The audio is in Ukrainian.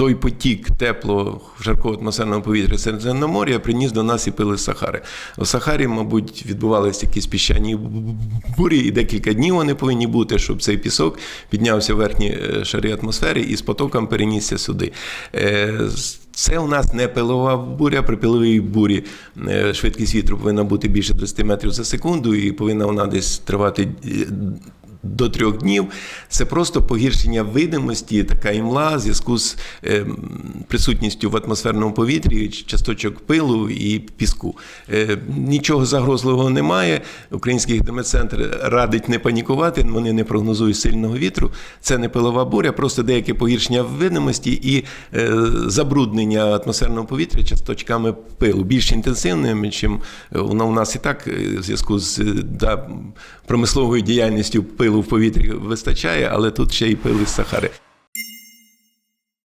той потік теплого жаркого атмосферного повітря Середземномор'я приніс до нас і пили Сахари. У Сахарі, мабуть, відбувалися якісь піщані бурі, і декілька днів вони повинні бути, щоб цей пісок піднявся в верхні е, шари атмосфери і з потоком перенісся сюди. Е, Це у нас не пилова буря. При пиловій бурі е, швидкість вітру повинна бути більше 20 метрів за секунду, і повинна вона десь тривати до трьох днів. Це просто погіршення видимості, така імла в зв'язку з е, присутністю в атмосферному повітрі часточок пилу і піску. Е, нічого загрозливого немає. Український гідрометцентр радить не панікувати, вони не прогнозують сильного вітру. Це не пилова буря, просто деяке погіршення видимості і е, забруднення атмосферного повітря часточками пилу, більш інтенсивними, ніж воно у нас і так е, в зв'язку з е, да, промисловою діяльністю пилу в повітрі вистачає, але тут ще й пили з Сахари.